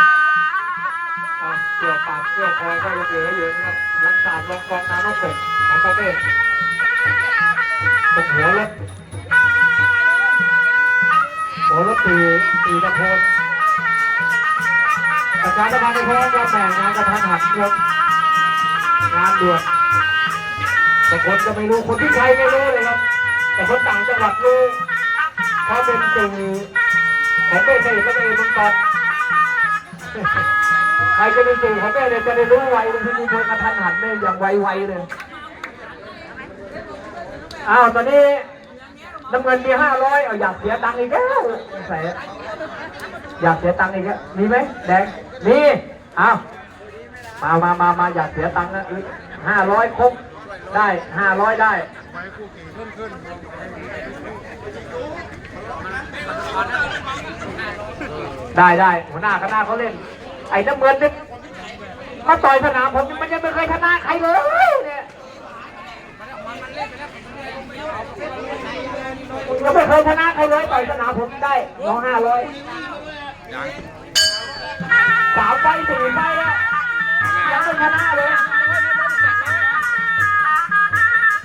อะเกี่ยวปากเกี่ยวคอก็ยังเหลืออยู่นะครับรักษาลงกองน้ำน้ำเป็ดของประเทศตรงหัวรถหัวรถตีตีตะโพนประชาสัมพันธ์ในพร้อมรับแบ่งงานกระทันหันครับงานด่วนแต่คนก็ไม่รู้คนที่ใครไม่รู้เลยครับ แต่คนต่างจังหวัดรู้เพราเป็นสื่อของไม่ใช่ก็ไม่เองตอน ใครจะเป็นสื่อของแม่เนี่ยจะได้รู้ไวบางทีมีคนกระทันหันเนี่อย่างไวๆเลยอ้าวตอนนี้น้ำเงินมีห้าร้อยเอาอยากเสียตังค์อีกแล้วใส่อยากเสียตังค์อีกแล้วมีไหมแดงมีอ้าวมามามามาอยากเสียตังค์นะห้าร้อยครบได้ห้าร้อยได้ ได้ได้หัวหน้าคณะเขาเล่น ไอ้น้ำเงินเนี่ยมาต่อยสนามผมมันยังไม่เคยชนะใครเลยเนี่ยยังไม่เคยชนะใครเลยต่อยสนามผมได้น้องห้าร้อยสามใบสี่ใบแล้วยังไม่ชนะเลย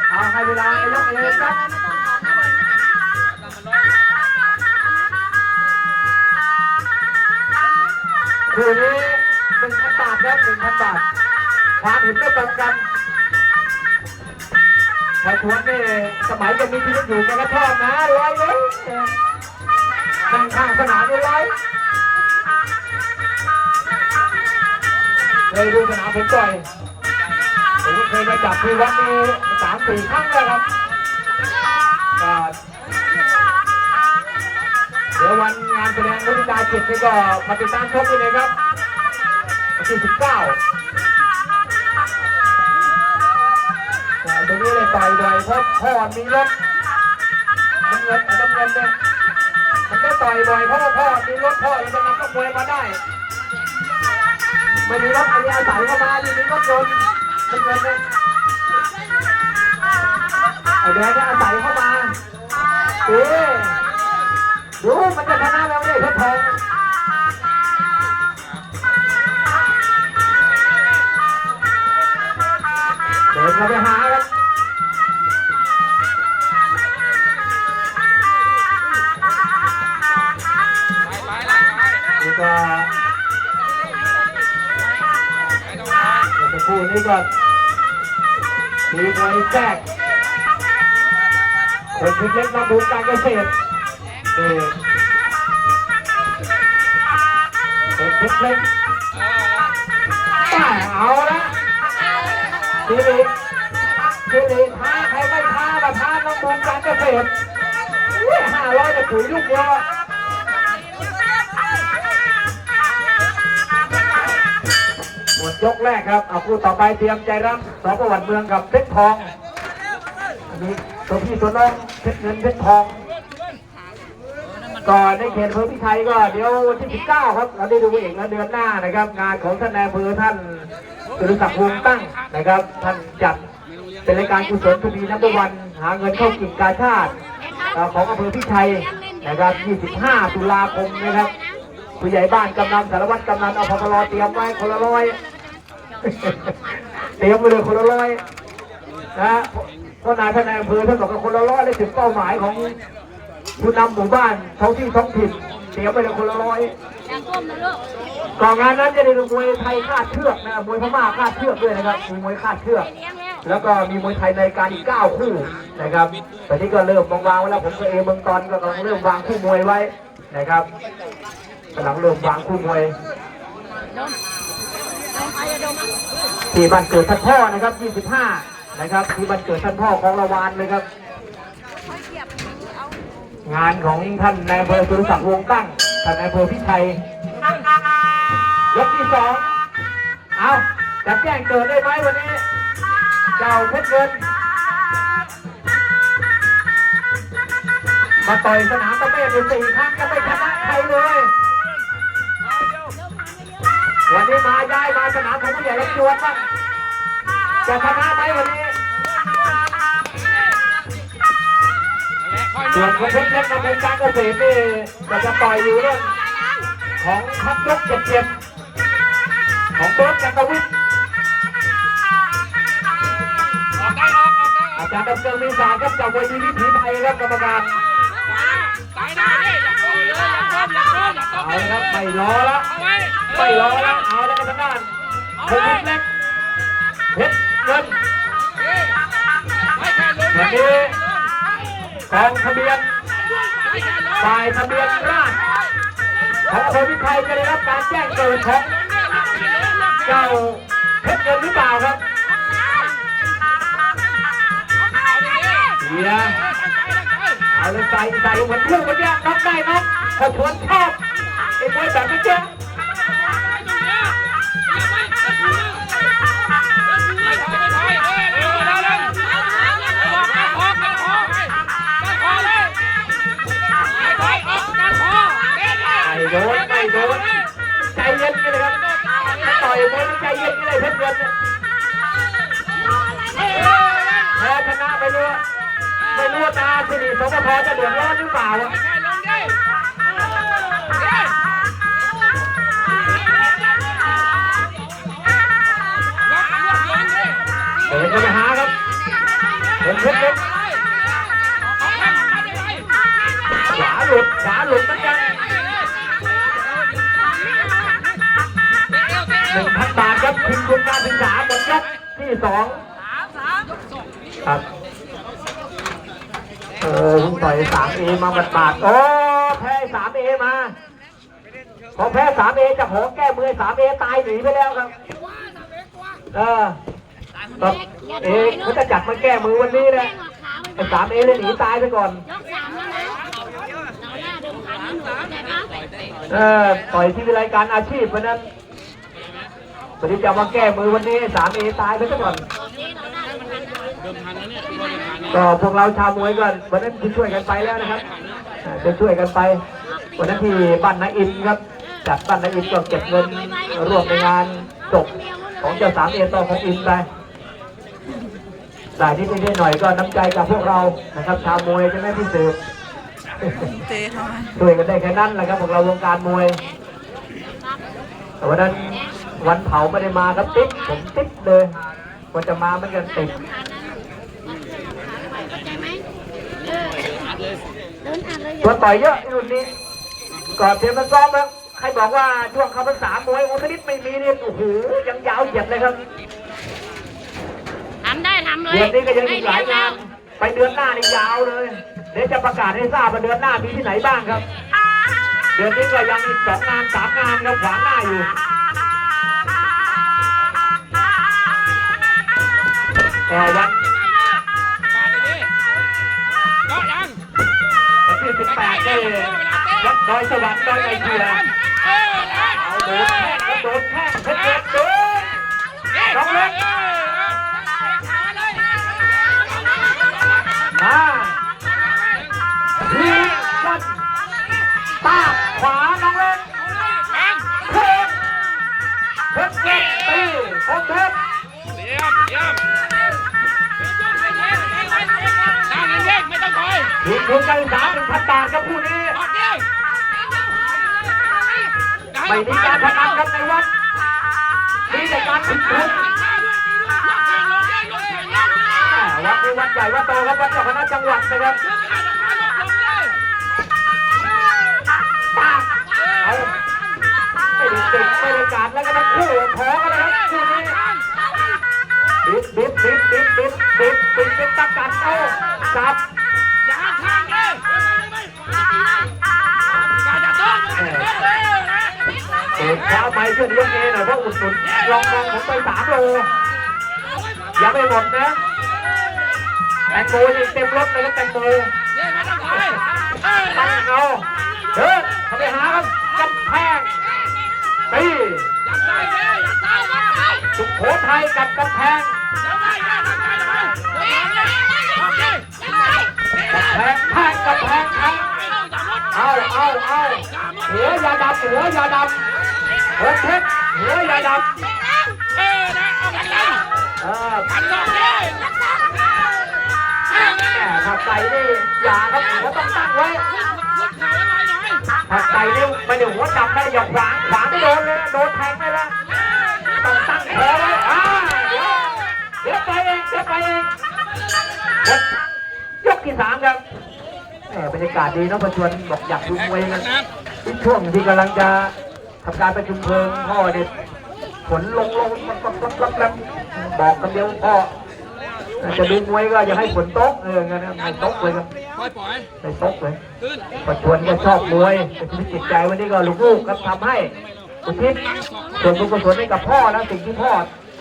เอาให้เวลาไอ้ยกเลยครับ คืนนี้หนึ่งพันบาทครับหนึ่งพันบาทความเห็นไม่ตรงกันพอทวนนี่สมัยจะมีชีวิตอยู่แกก็ชอบนะร้อยเลยนั่งข้างสนามเลยร้อยเคยดูสนามผมต่อยผมก็เคยมาจับที่วัดนี้สามสี่ครั้งแล้วครับ ดี๋ยววันงานแสดงมุทิตาจิตนี่ก็มาติดตามชมกันเลยครับวันที่สิบเก้าตรงนี้เลยต่อยบ่อยเพราะพ่อมีรถน้ำเงินน้ำเงินเนี่ยมันก็ต่อยบ่อยเพราะว่าพ่อมีรถพ่อเลยจะนำนักมวยมาได้ไม่มีรถอันนี้อาศัยเข้ามาอยู่นี่ก็โดนน้ำเงินเนี่ยไอ้แดงเนี่ยอาศัยเข้ามาเอ๊ ดูมันจะชนะเราไม่ได้เพชรทองเดินเข้าไปหาครับนี่ก็เดี๋ยวสักครู่นี้ก็ทีมวยแทรกคนพิเล็กนำบุญการเกษตร นี่เป็นเพชรเล็กเอาละทีนี้ทีนี้ท้าใครไม่ท้ามาท้าน้องบุญการเกษตรห้าร้อยจะปุ๋ยลูกเดียวอหมดยกแรกครับ เอาคู่ต่อไปเตรียมใจรับสองประวัติเมืองกับเพชรทองอันนี้ตัวพี่ตัวน้องเพชรเงินเพชรทอง ก่อนในเขตอำเภอพิชัยก็เดี๋ยววันที่ 19 ครับเราได้ดูเองแล้วเดือนหน้านะครับ งานของท่านนายอำเภอท่านสุรศักดิ์วงตั้งนะครับ ท่านจัดเป็นรายการกุศลทวีนับวันหาเงินเข้ากิ่งกาชาติของอำเภอพิชัยนะครับ 25 ตุลาคมนะครับผู้ใหญ่บ้านกำนันสารวัตรกำนันอพพลเตรียมไว้คนละร้อยเตรียมไว้เลยคนละร้อยนะเพราะนายท่านนายอำเภอท่านบอกว่าคนละร้อยได้ถึงเป้าหมายของ ผู้นำหมู่บ้านท้องที่ท้องถิ่นเสียไปเลยคนละร้อยอย่าก้มนะลูกก่อนงานนั้นจะได้ดูมวยไทยคาดเชือกนะมวยพม่าคาดเชือกด้วยนะครับมีมวยคาดเชือกเลี้ยงแล้วแล้วก็มีมวยไทยในการอีก9คู่นะครับตอนนี้ก็เริ่มวางๆไว้แล้วผมก็เองเมืองตอนก็กำลังเริ่มวางคู่มวยไว้นะครับกำลังเริ่มวางคู่มวยดมดมไอ้ดมที่บ้านเกิดท่านพ่อนะครับ 25 นะครับที่บ้านเกิดท่านพ่อของละวานเลยครับ งานของท่านนายอำเภอสุรศักดิ์วงตั้งท่านนายอำเภอพิชัยยกที่สองเอาจะแจ้งเกิดได้ไหมวันนี้ เจ้าเพชรเงินมาต่อยสนามตะเมฆอยู่สี่ครั้งจะไม่ชนะใครเลย วันนี้มาย้ายมาสนามของผู้ใหญ่ลำจวนบ้างจะชนะไหมวันนี้ ส่วนคนเพชรเล็กในวงการเกษตรนี่ก็จะต่อยอยู่เรื่องของทัพยกเจ็ดเจ็ดของเบิร์ตกันตวิทย์ออกได้ออกออกได้อาจารย์ดำเนินมีสารครับจากเวทีวิถีไทยครับกรรมการสายหน้าดิอย่าโกงเลยอย่าโกงอย่าโกงอย่าโกเอางละครับไม่รอละเอาไว้ไม่รอละเอาแล้วกันทางด้านเพชรเล็กเพชรเงินไม่แค่ลงวันนี้ กองทะเบียนฝ่ายทะเบียนราษฎร์ของอำเภอพิชัยจะได้รับการแจ้งเกิดของเจ้าเพชรเงินหรือเปล่าครับเสียเอาเลยใส่ใส่เหมือนคู่เมื่อกี้น็อกได้น็อกพอชวนชอบไอ้มวยแบบเมื่อ เดินเข้าไปหาครับเดินเพชรเล็กขวาหลุดขวาหลุดเหมือนกันหนึ่งพันบาทครับทีมทุนการศึกษาหมดยกที่สองครับโอ้คุณต่อยสามเอมาบัดบาดโอ้แพ้สามเอมาพอแพ้สามเอจะหอแก้มือสามเอตายหนีไปแล้วครับ เออ ตบเอเขาจะจัดมาแก้มือวันนี้นะไอ้สามเอเลยหนีตายไปก่อนยกสามแล้วนะเราหน้าเดิมพันนั่นหนูเข้าใจปะเออต่อยที่รายการอาชีพวันนั้นวันนี้จะมาแก้มือวันนี้สามเอตายไปซะก่อนบอกนี้เราหน้าเดิมพันนะก็พวกเราชาวมวยก็วันนั้นคือช่วยกันไปแล้วนะครับอ่าจะช่วยกันไป วันนั้นที่บ้านนาอินครับจากบ้านนาอินก็เก็บเงินร่วมในงานจบของเจ้าสามเอต่อของอินไป แต่ที่นิดๆหน่อยๆก็น้ำใจจากพวกเรานะครับชาวมวยใช่ไหมพี่สืบเจ๊เขาให้ช่วยกันได้แค่นั้นแหละครับพวกเราวงการมวยแต่วันนั้นวันเผาไม่ได้มาครับติ๊กผมติ๊กเลยว่าจะมามันกันติดเข้าใจไหมเออเดินอ่านเลยตัวต่อยเยอะรุ่นนี้ ก่อนเตรียมมาซ้อมแล้วใครบอกว่าช่วงคำภาษามวยโอทนิดไม่มีเนี่ยโอ้โหยังยาวเหยียดเลยครับทำได้ทำเลยเดือนนี้ก็ยังมีหลายงาน ไปเดือนหน้านี่ยาวเลย เดี๋ยวจะประกาศให้ทราบว่าเดือนหน้ามีที่ไหนบ้างครับ เดือนนี้ก็ยังอีกสองงานสามงานครับขวางหน้าอยู่แต่วันก็ยังวันที่สิบแปดนี่วัดดอยสวรรค์ดอยไอเชียเออนะเอาโดนแข้งเอาโดนแข้งเพชรเล็กโดนน้องเล็ก ทุนการศึกษาหนึ่งพันบาทครับคู่นี้ไม่มีการพนันครับในวัดมีแต่การผิดทุนอ่าวัดนี้วัดใหญ่วัดโตครับวัดเจ้าคณะจังหวัดนะครับปากเอาไม่ได้เก่งไม่ได้การแล้วก็ทั้งคู่พอกันแล้วครับคู่นี้บิดบิดบิดบิดบิดบิดบิดเป็นตะกัดเอาจับ ช้าไปช่วยยกเอหน่อยเพราะอุดหนุนลองมองผมไปสามโลอยังไม่หมดนะแตงโมยังเต็มรถเลยครับแตงโมตั้งเอาเดินเข้าไปหาครับกำแพงตีสุโขทัยกับกำแพงแพงแพงกำแพงแพงเอาเอาเอาหัวยาดำหัวยาดำ หัวเพชรหัวยาดเออนะเอาไปเลยำเออพันรอบเลยแม่ผักไก่นี่อย่าครับหัวต้องตั้งไว้ข่าวไว้หน่อยผักไก่นี่ม่ได้ดี๋ยวหัวจับได้อย่าขวางขวางไม่โดนเลยโดนแทงไปแล้วต้องตั้งแขนไว้อ่าเดี๋ยวไปเองเดี๋ยวไปเองยกที่สามครับแหมบรรยากาศดีเน้องประชวนบอกอยากดูมวยกันช่วงที่กำลังจะ ทำการประชุมเพลิงพ่อเด็ดฝนลงลงปั๊บปั๊บปั๊บปั๊บปั๊บบอกกันเดียวพ่อจะดูมวยก็อย่าให้ฝนตกเอองั้นะไม่ตกเลยครับปล่อยปล่อยไม่ตกเลยขึ้นประชวนก็ชอบมวยแต่ชีวิตจิตใจวันนี้ก็ลูกๆก็ทำให้อุทิศส่วนบุญกุศลให้กับพ่อนะสิ่งที่พ่อ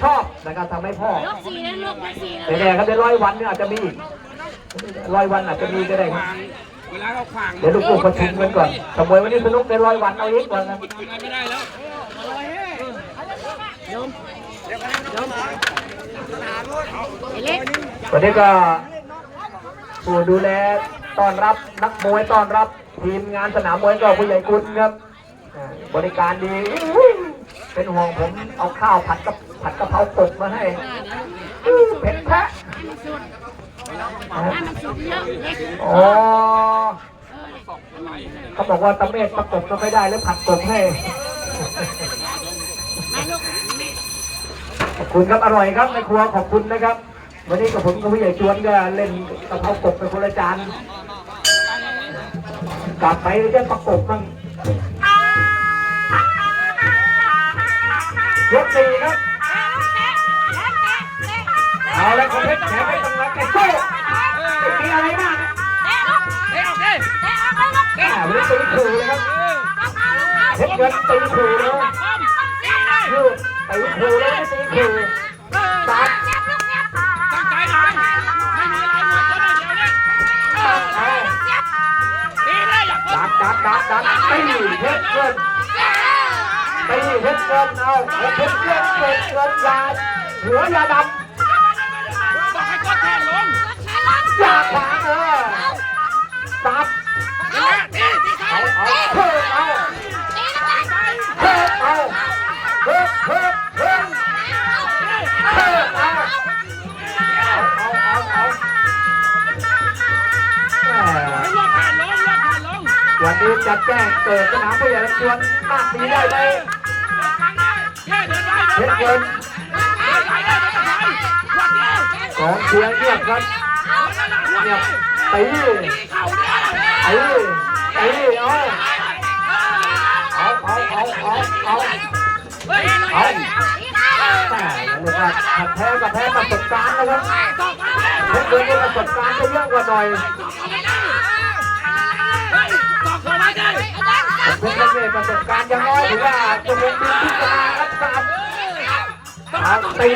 ชอบนะครับทำให้พ่อยกสี่นลูกยกสี่แต่แน่ก็ได้ร้อยวันเนี่ยอาจจะมีร้อยวันอาจจะมีก็ได้ครับ เวลาเขาขวางเดี๋ยวลูกๆประชุมกันก่อนสมมวยวันนี้สนุกได้ร้อยวันเอาอีกก่อนนะทำอะไรไม่ได้แล้วเล็กวันนี้ก็ผู้ดูแลต้อนรับนักมวยต้อนรับทีมงานสนามมวยก็ผู้ใหญ่กุลครับอ่าบริการดีอุ้ยเป็นห่วงผมเอาข้าวผัดกับผัดกะเพรากบมาให้อื้อเผ็ดแท้ ให้มันสุดเยอะเล็กอ๋อเขาบอกว่าตะเมดประกบก็ไม่ได้แล้วผัดกบให้ขอบคุณครับอร่อยครับในครัวขอบคุณนะครับ วันนี้กับผมกับผู้ใหญ่ชวนก็เล่นกะเพรากบไปคนละจานกลับไปจะประกบบ้างยกสี่ครับเอาแล้วเขาเพชรแขกให้ ตีขู่เลยครับเพชรเงินตีขู่เลยคือตีขู่เลยไม่ตีขู่ซัดตั้งใจหน่อยไม่มีอะไรมดก็ได้เดี๋ยวนี้เอาดีเลยอย่าดักดักดักดักตีเพชรเงินตีเพชรเงินเอาเพชรเงินเพชรเงินยาหัวยาดบ วนมากมีได้ไหมเฮ้ยเดินไปเพชรเงินเดินไปเดินไปวัดเดียวกองเชียร์เงียบครับเงียบตีเข่าเดียวตีตีเอาเอาเอาเอาเอาเอาเอาแต่เรียกว่าขัดแพ้กับแพ้ประสบการณ์นะครับเพชรเงินประสบการณ์จะเยอะกว่าหน่อยเฮ้ยตอก เข้าไปดิเพชรประสบการณ์ยังน้อยถือว่าจะลงดีพิจารณาครับสามเอาตี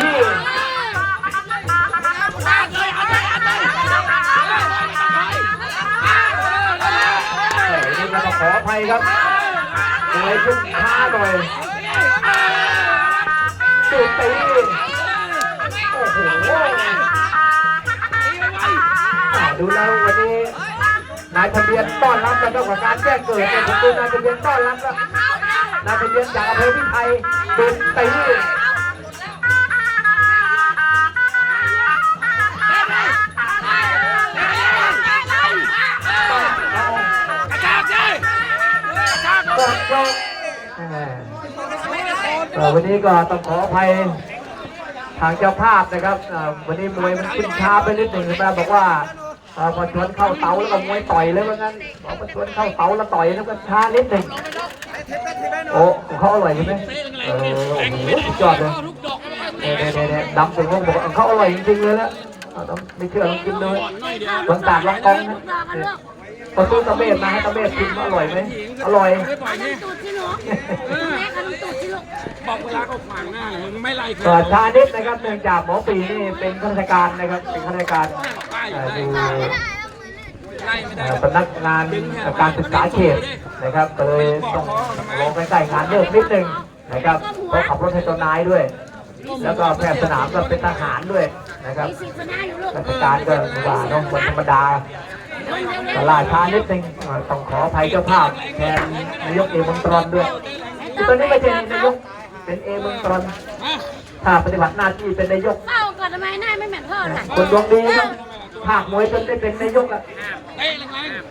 อัดเลยอัดเลยอัดเลยเอ้ยนี่ก็ต้องขออภัยครับมวยขึ้นช้าหน่อยตีตีโอ้โหดูแล้ววันนี้ายทะเบียนต้อนรับกันต้องกับการแจ้งเกิดเนี่ยผมดูนายทะเบียนต้อนรับครับนายทะเบียนจากอำเภอพิไทยเป็นตีเอากระชากดิกระชากลก็งก็แหมเอ่อวันนี้ก็ต้องขออภัยทางเจ้าภาพนะครับวันนี้มวยมันขึ้นช้าไปนิดหนึ่งนะบอกว่า เอ่อพอชวนเข้าเตาแล้วก็มวยต่อยเลยว่างั้นพอมาชวนเข้าเตาแล้วต่อยแล้วก็ช้านิดหนึ่งโอ้ของเขาอร่อยใช่ไหมเออโอ้โหสุดยอดเลยทุกดอกเนี่ยเนี่ยเนี่ยเนี่ยดำถึงว่าบอกว่าเขาอร่อยจริงๆเลยแล้วเอาต้องไม่เชื่อลองกินดูลองตากลองกองนะเนี่ยพอซื้อตะเบ็ดมาให้ตะเบ็ดกินว่าอร่อยไหมอร่อยไม่ปล่อยนี่ตูดที่หนูแม่ขนมตูดที่ลูกบอกเวลาเขาขวางหน้ามึงไม่ไล่คืเปิดชานิดนะครับเนื่องจากหมอปีนี่เป็นข้าราชการนะครับเป็นข้าราชการ เอ่อดูไล่ไม่ได้เอ่อสำนักงานการศึกษาเขตนะครับก็เลยต้องลงไปใส่งานเยอะนิดนึงนะครับเพราะขับรถให้เจ้านายด้วย แล้วก็แพทย์สนามก็เป็นทหารด้วยนะครับมีสิบคนหน้าอยู่ลูกราชการก็ธรรมดาเน้องวันธรรมดาเร็วเร็วเร็ตวลาดช้านิดนึงเอ่อต้องขออภัยเจ้าภาพแทนนายกเอเมงตรอนด้วยคือตอนนี้ไม่ใช่นายกเป็นเอเมงตรอนถ้าปฏิบัติหน้าที่เป็นนายกเฝ้าก่อนทำไมหน้าไม่เหมือนพ่อน่ะคนดวงดีครับ ภาคมวยจนได้เป็นนายกอะเตะแรง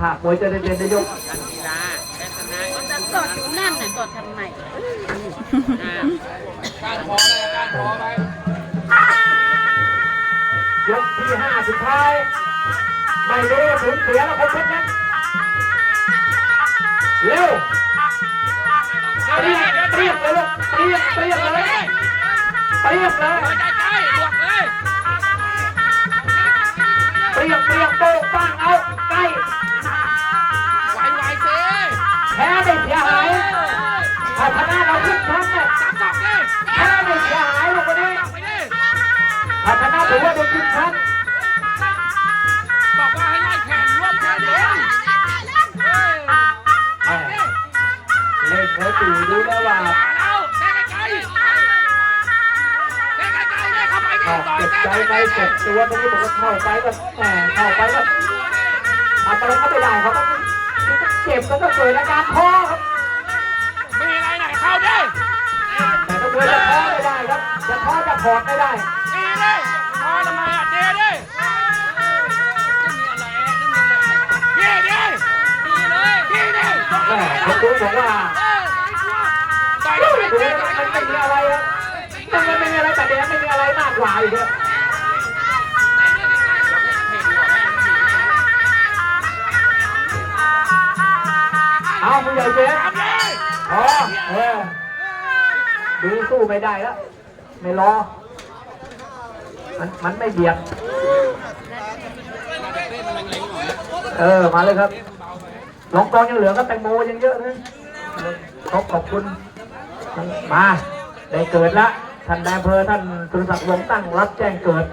ภาคมวยจนได้เป็นนายกๆกดอยู่นั่นน่ะกดทำไมการพอได้การพอไปยกที่ห้าสุดท้าย ไม่ได้สูญเสียแล้วคนเพชรนั้นเร็วเรียบเรียบเลยลูกเรียบเรียบเลยเรียบเลย เลยเข้าไปดิออกต่อเก็บใจไปเก็บตัวตรงนี้บอกว่าเข้าไปก็แหมเข้าไปก็ทำอะไรก็ไม่ได้เขาก็เจ็บก็ต้องเกิดอาการท้อครับไม่มีอะไรไหนเข้าดิแต่ต้องเกิดจะท้อไม่ได้ครับจะท้อจะถอดไม่ได้ดีเลยพอทำไมอะเดดิดีดิดีเลยดีดิแหมผมรู้บอกว่าต่อยดูไปแลเต้มันไม่มีอะไรครับ มันไม่มีอะไรแต่เดี๋ยวไม่มีอะไรมากกว่าอีกเอาผู้ใหญ่เจ๊อ๋อเออดูสู้ไม่ได้แล้ว ไม่รอ มันมันไม่เบียดเออ มาเลยครับลองกองยังเหลือก็แตงโมยังเยอะนะขอบขอบคุณ มา ได้เกิดละ ท่านนายอำเภอท่านสุรศักดิ์วงตั้งรับแจ้งเกิด